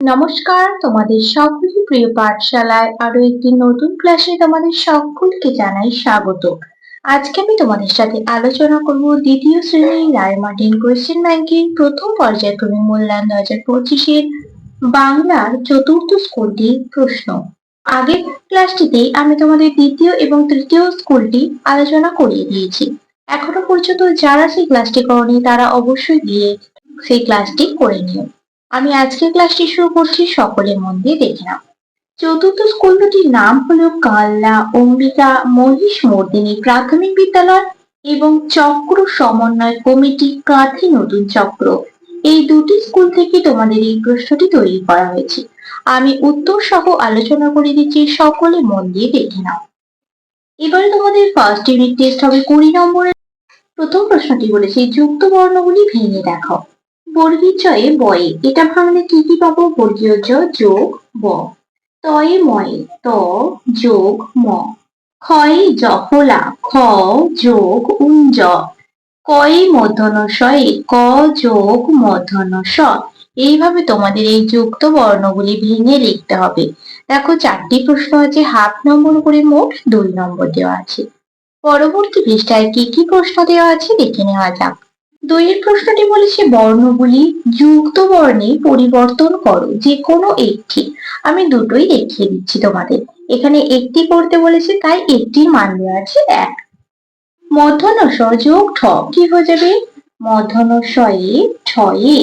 নমস্কার, তোমাদের সকলের প্রিয় পাঠশালায় আরও একটি নতুন ক্লাসে তোমাদের সকলকে জানাই স্বাগত। আজকে আমি তোমাদের সাথে আলোচনা করব দ্বিতীয় শ্রেণি রায়মার্টিন কোয়েশ্চেন ব্যাংকের প্রথম পর্যায়ক্রমিক মূল্যায়ন দু হাজার পঁচিশের বাংলার চতুর্থ স্কুলটি প্রশ্ন। আগের ক্লাসটিতে আমি তোমাদের দ্বিতীয় এবং তৃতীয় স্কুলটি আলোচনা করিয়ে দিয়েছি। এখনও পর্যন্ত যারা সেই ক্লাসটি করনি, তারা অবশ্যই গিয়ে সেই ক্লাসটি করে নিও। আমি আজকে ক্লাসটি শুরু করছি সকলে মন দিয়ে দেখে নাও। চতুর্থ স্কুল দুটির নাম হলো কাল্লা অম্বিকা, মহিষ মর্দিনী প্রাথমিক বিদ্যালয় এবং চক্র সমন্বয় কমিটি কাঁথি নতুন চক্র। এই দুটি স্কুল থেকে তোমাদের এই প্রশ্নটি তৈরি করা হয়েছে। আমি উত্তর সহ আলোচনা করে দিচ্ছি সকলে মন দিয়ে দেখে নাও। এবারে তোমাদের ফার্স্ট ইউনিট টেস্ট হবে কুড়ি নম্বরের প্রথম প্রশ্নটি বলেছে, যুক্ত বর্ণগুলি ভেঙে দেখাও। বর্গীয় বয়ে। এটা ভাঙলে কি কি পাবো? বর্গীয় জ যোগ ব। তয়ে ময়ে, ত যোগ ম। ক্ষয়ে জহলা, খ যোগ উঞ্জ। কয়ে মধ্যন শয়ে ক যোগ মধ্যন স এইভাবে তোমাদের এই যুক্ত বর্ণগুলি ভেঙে লিখতে হবে। দেখো, চারটি প্রশ্ন আছে, হাফ নম্বর করে মোট দুই নম্বর দেওয়া আছে। পরবর্তী পৃষ্ঠায় কি কি প্রশ্ন দেওয়া আছে দেখে নেওয়া যাক। দুইয়ের প্রশ্নটি বলেছে বর্ণগুলি যুক্ত বর্ণে পরিবর্তন করো, যে কোনো একটি। আমি দুটোই দেখিয়ে দিচ্ছি তোমাদের। এখানে একটি করতে বলেছে, তাই একটির মান দেওয়া আছে এক। মধ্যনস যোগ ঠ, কি হয়ে যাবে? মধ্যনশয়ে ছয়ে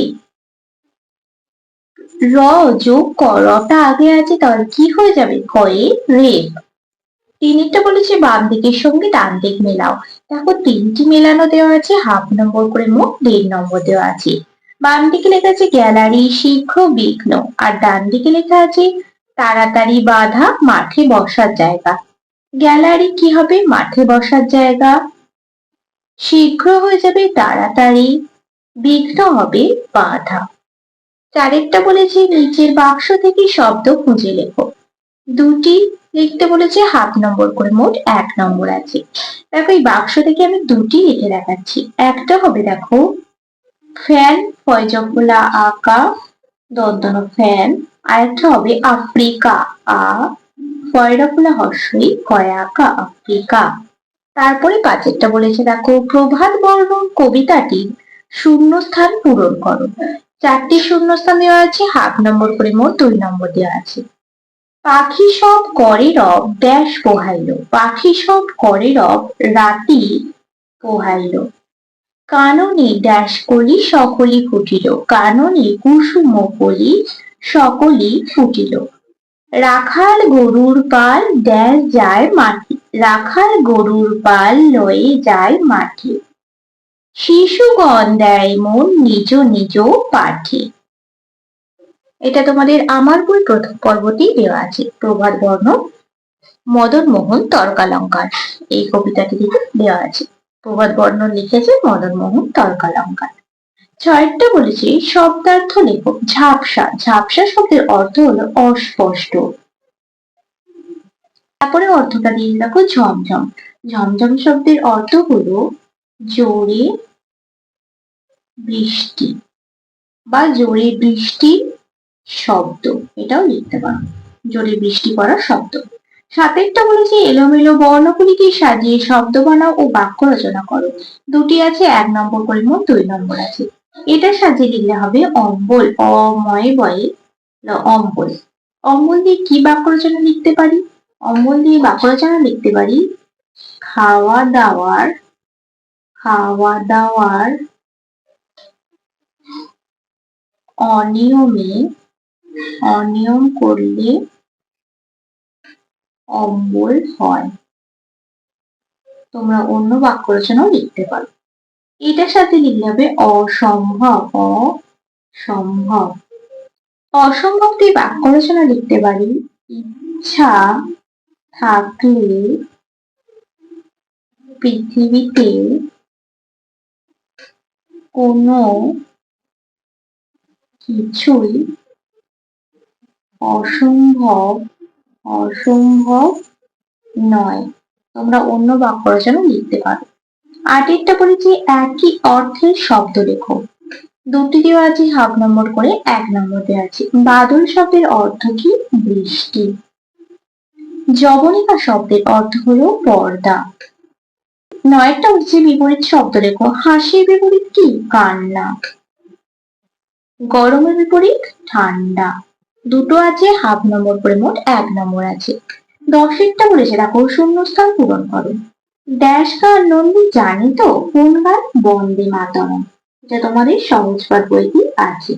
র যোগ ক, রটা আগে আছে, তাহলে কি হয়ে যাবে? কয়ে রেপ তিনটা বলেছে বাম দিকের সঙ্গে ডান দিক মেলাও। দেখো, তিনটি মেলানো দেওয়া আছে, হাফ নম্বর করে মোট দেড় নম্বর দেওয়া আছে। বাম দিকে লেখা আছে, গ্যালারি, শীঘ্র বিঘ্ন। আর ডান দিকে লেখা আছে, তাড়াতাড়ি বাধা, মাঠে বসার জায়গা। গ্যালারি কি হবে? মাঠে বসার জায়গা। শীঘ্র হয়ে যাবে, তাড়াতাড়ি। বিঘ্ন হবে, বাধা। চারেরটা বলেছে, নিচের বাক্স থেকে শব্দ খুঁজে লেখো। দুটি লিখতে বলেছে হাফ নম্বর করে মোট এক নম্বর আছে। দেখো, এই বাক্স থেকে আমি দুটি লিখে দেখাচ্ছি। একটা হবে, দেখো, ফ্যান ফয়জফুলা আকা দন্তন ফ্যান। আর একটা হবে, আফ্রিকা, আ ফয়রাফুলা হর্ষই কয়াকা আফ্রিকা। তারপরে পাঁচেরটা বলেছে, দেখো, প্রভাত বর্ণন কবিতাটির শূন্যস্থান পূরণ করো। চারটি শূন্যস্থান দেওয়া আছে হাফ নম্বর করে মোট দুই নম্বর দেওয়া আছে। পাখি সব করে রব ড্যাশ পোহাইল পাখি সব করে রব, রাতি পোহাইল কাননে ড্যাশ কলি সকলি ফুটিল, কাননে কুসুম কলি সকলি ফুটিল। রাখাল গরুর পাল ড্যাশ যায় মাটি, রাখাল গরুর পাল লয়ে যায় মাঠে শিশুগণ দেয় মন নিজ নিজ পাঠে। এটা তোমাদের আমার বই প্রথম পর্বটি দেওয়া আছে। প্রভাত বর্ণ, মদন মোহন, তর্কালঙ্কার। এই কবিতাটি থেকে দেওয়া আছে। প্রভাত বর্ণ লিখেছে মদন মোহন, তর্কালঙ্কার। ছয়টা বলেছি শব্দার্থ লেখো ঝাপসা। ঝাপসা শব্দের অর্থ হলো অস্পষ্ট। তারপরে অর্থটা দিয়ে দেখো ঝমঝম। ঝমঝম শব্দের অর্থ হলো জোরে বৃষ্টি বা জোরে বৃষ্টি শব্দ। এটাও লিখতে পারো। জোরে বৃষ্টি পড়ার শব্দ। সাতেরটা বলেছে, এলোমেলো বর্ণগুলিকে সাজিয়ে শব্দ বানাও ও বাক্য রচনা করো। দুটি আছে, এক নম্বর করে দুই নম্বর আছে। এটা সাজিয়ে লিখলে হবে অম্বল। অময় বয়ে অম্বল। অম্বল দিয়ে কি বাক্য রচনা লিখতে পারি? অম্বল দিয়ে বাক্য রচনা লিখতে পারি খাওয়া দাওয়ার খাওয়া দাওয়ার অনিয়মে অনিয়ম করলে অম্বল হয়। তোমরা অন্য বাক্য রচনাও লিখতে পারো। এটার সাথে লিখলে হবে অসম্ভব অসম্ভব। অসম্ভব দিয়ে বাক্য রচনা লিখতে পারি, ইচ্ছা থাকলে পৃথিবীতে কোনো কিছুই অসম্ভব অসম্ভব নয়। তোমরা অন্য বাক্য রচনা লিখতে পারো। আটেরটা বলেছি একই অর্থের শব্দ লেখো? দুটি আছে হাফ নম্বর করে এক নম্বর দেওয়া আছে। বাদল শব্দের অর্থ কি? বৃষ্টি। জবনিকা শব্দের অর্থ হলো পর্দা। নয়টা হচ্ছে বিপরীত শব্দ লেখো, হাসির বিপরীত কি? কান্না। গরমের বিপরীত ঠান্ডা। দুটো আছে, হাফ নম্বর করে মোট এক নম্বর আছে। দশেরটা বলেছে দেখো শূন্যস্থান পূরণ করো। ড্যাশ গান নন্দী জানি তো, কোন গান? বন্দে মাতরম। যা তোমাদের সহজ পাঠ বইটি আছে।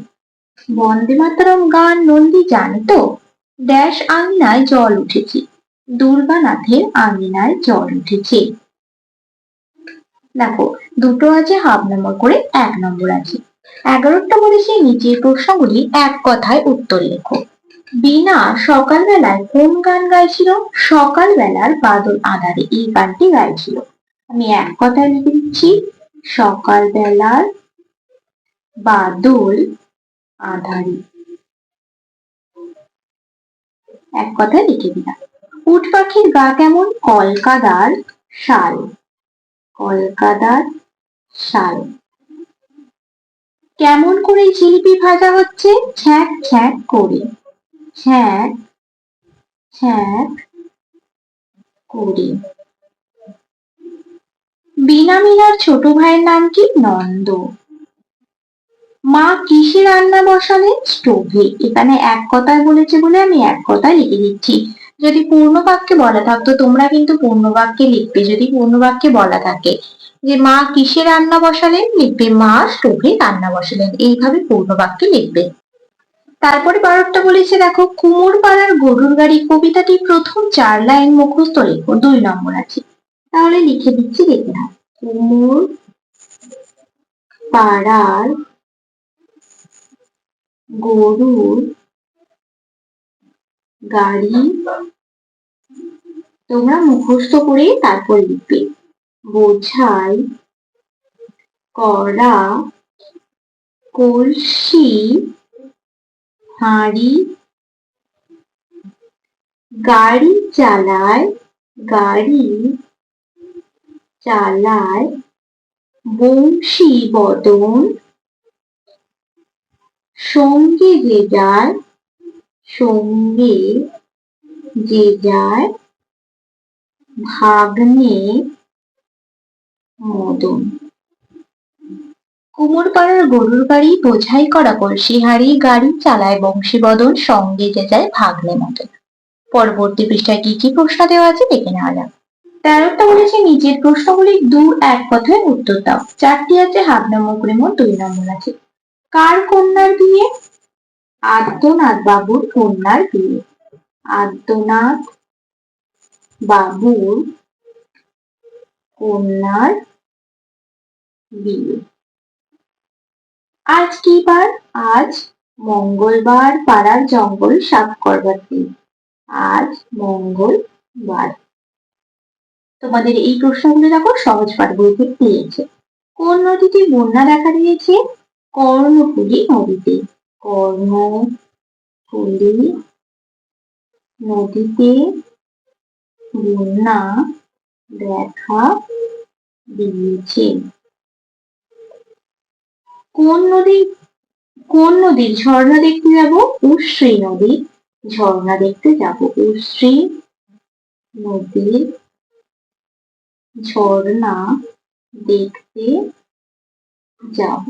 বন্দে মাতরম গান, নন্দী জানি তো, ড্যাশ আঙিনায় জল উঠেছে। দুর্গানাথের আঙিনায় জল উঠেছে। দেখো, দুটো আছে, হাফ নম্বর করে এক নম্বর আছে। এগারোটা বলেছে নিচের প্রশ্নগুলি এক কথায় উত্তর লেখো। বিনা সকালবেলায় কোন গান গাইছিল? সকালবেলার বাদল আধারে এই গানটি গাইছিল। আমি এক কথায় লিখে দিচ্ছি, সকালবেলার বাদল আধারে। এক কথায় লিখে দিলাম। উট পাখির গা কেমন? কলকাতার শাল। কলকাতার শাল। কেমন করে জিলিপি ভাজা হচ্ছে? ছ্যাঁক ছ্যাঁক করে। ছ্যাঁক ছ্যাঁক করে। বিনা মিনার ছোট ভাইয়ের নাম কি? নন্দ। মা কিসে রান্না বসালেন? স্টোভে। এখানে এক কথায় বলেছে বলে আমি এক কথায় লিখে দিচ্ছি। যদি পূর্ণ বাক্যে বলা থাকতো, তোমরা কিন্তু পূর্ণ বাক্যে লিখবে। যদি পূর্ণ বাক্যে বলা থাকে যে, মা কিসে রান্না বসালেন? লিখবে, মা স্টোভে রান্না বসালেন। এইভাবে পূর্ণ বাক্যে লিখবে। তারপরে বারোটা বলেছে, দেখো কুমোর পাড়ার গরুর গাড়ি কবিতাটি প্রথম চার লাইন মুখস্থ লেখো, দুই নম্বর আছে। তাহলে লিখে দিচ্ছি, দেখে নাও। কুমোর পাড়ার গরুর গাড়ি তোমরা মুখস্থ করে তারপর লিখবে। বোঝাই করা কলসি, হাঁড়ি, গাড়ি চালায় গাড়ি চালায় বংশী বদন সঙ্গে যে যায় সঙ্গে যে যায় ভাগ্নে মদন। কুমোরপাড়ার গরুর গাড়ি বোঝাই করা কলসি হাড়ি গাড়ি চালায় বংশীবদন, সঙ্গে যে যায় ভাগ্নে মদন। পরবর্তী পৃষ্ঠায় কি কি প্রশ্ন দেওয়া আছে দেখে নেওয়া যাক। তেরোটা বলেছে নিচের প্রশ্নগুলি দু এক কথায় উত্তর দাও। চারটি আছে হাফ নম্বর করে মোট দুই নম্বর আছে। কার কন্যার বিয়ে? আদ্যনাথ বাবুর কন্যার বিয়ে। আদ্যনাথ বাবুর কন্যার বিয়ে। আজ কি বার? আজ মঙ্গলবার পাড়ার জঙ্গল সাফ করবার দিন। আজ মঙ্গলবার। তোমাদের এই প্রশ্নগুলো দেখো সহজ পাঠ বই থেকে দিয়েছে কোন নদীতে বন্যা দেখা দিয়েছে? কর্ণফুলী নদীতে। কর্ণফুলী নদীতে বন্যা দেখা দিয়েছে। কোন নদী, কোন নদীর ঝর্ণা দেখতে যাব, উশ্রী নদী। ঝর্ণা দেখতে যাব, উশ্রী নদীর ঝর্ণা দেখতে যাব।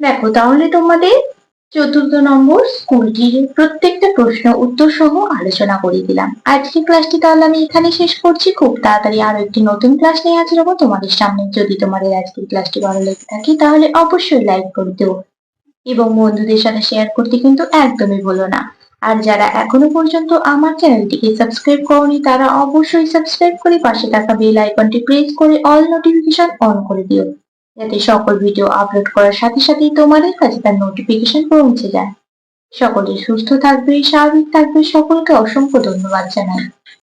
দেখো, তাহলে তোমাদের চতুর্থ নম্বর স্কুলটির প্রত্যেকটা প্রশ্ন উত্তর সহ আলোচনা করে দিলাম। আজকে ক্লাসটি তাহলে আমি এখানে শেষ করছি। খুব তাড়াতাড়ি আরও একটি নতুন ক্লাস নিয়ে হাজির হব তোমাদের সামনে। যদি তোমাদের আজকের ক্লাসটি ভালো লেগে থাকে, তাহলে অবশ্যই লাইক করে দেবো এবং বন্ধুদের সাথে শেয়ার করতে কিন্তু একদমই ভুলো না। আর যারা এখনও পর্যন্ত আমার চ্যানেলটিকে সাবস্ক্রাইব করনি, তারা অবশ্যই সাবস্ক্রাইব করে পাশে থাকা বেল আইকনটি প্রেস করে অল নোটিফিকেশন অন করে দিও। যাতে সকল ভিডিও আপলোড করার সাথে সাথেই তোমাদের কাছে তার নোটিফিকেশন পৌঁছে যায়। সকলে সুস্থ থাকবে, স্বাভাবিক থাকবে, সকলকে অসংখ্য ধন্যবাদ জানাই।